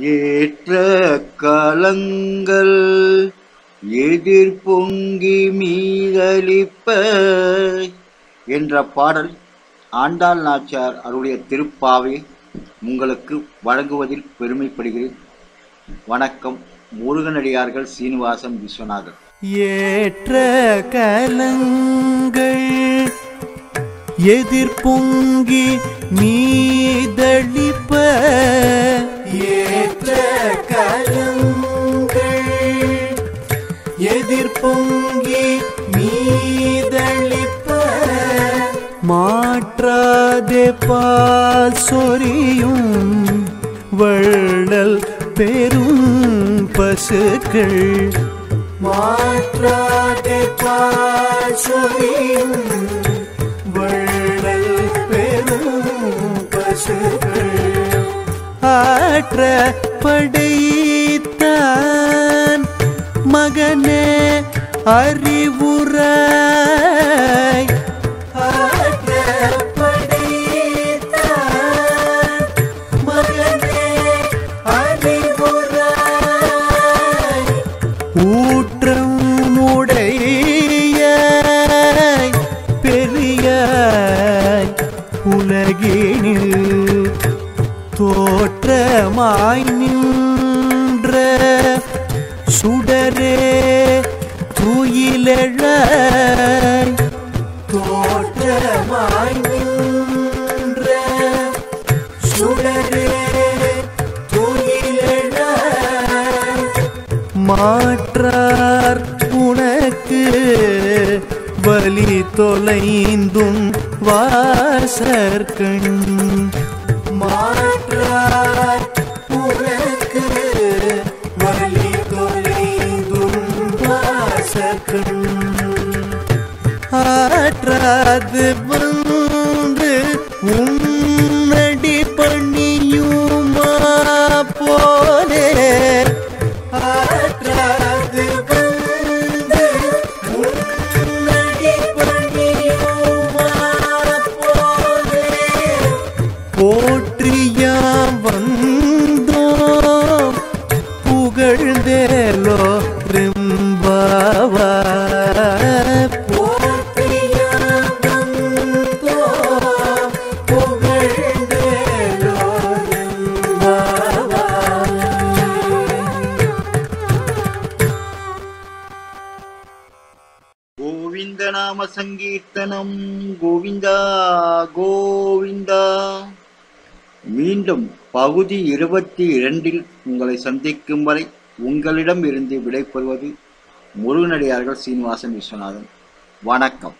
ஏற்ற கலங்கள் எதிர் பொங்கி மீதளிப்ப என்ற பாடல் ஆண்டாள் நாச்சியார் அவருடைய திருப்பாவை உங்களுக்கு வழங்குவதில் பெருமைப்படுகிறேன். வணக்கம் முருகனடியார்கள் சீனிவாசன் விஸ்வநாதன் ஏற்ற கலங்கள் எதிர் பொங்கி மீதளிப்ப பொங்கி மீதளிப்ப மாற்றாதே பால் சொரியும் வள்ளல் பெரும் பசுக்கள். மாற்றாதே பால் சொரியும் வள்ளல் பெரும் பசுக்கள். ஆற்ற படைத்தான் மகனே அறிவுரை. ஊற்றம் உடைய பெரியாய் உலகினில் தோற்றமாய் நின்ற சுடரே. மாற்றார். உனக்கு வலி தொலைந்தும் வாசற்கண் மாற்றார். உனக்கு வலி தொலைந்தும் வாசற்கண் ஆற்றாது போற்றியாம் வந்தோம். புகழ்ந்தேலோ ரிம்பாவா போற்றியாம் வந்தோம். புகழ்ந்தேலோ மீண்டும் பகுதி இருபத்தி இரண்டில் உங்களை சந்திக்கும் வரை உங்களிடம் இருந்து விடைபெறுவது முருகனடியார்கள் சீனிவாசன் விஸ்வநாதன். வணக்கம்.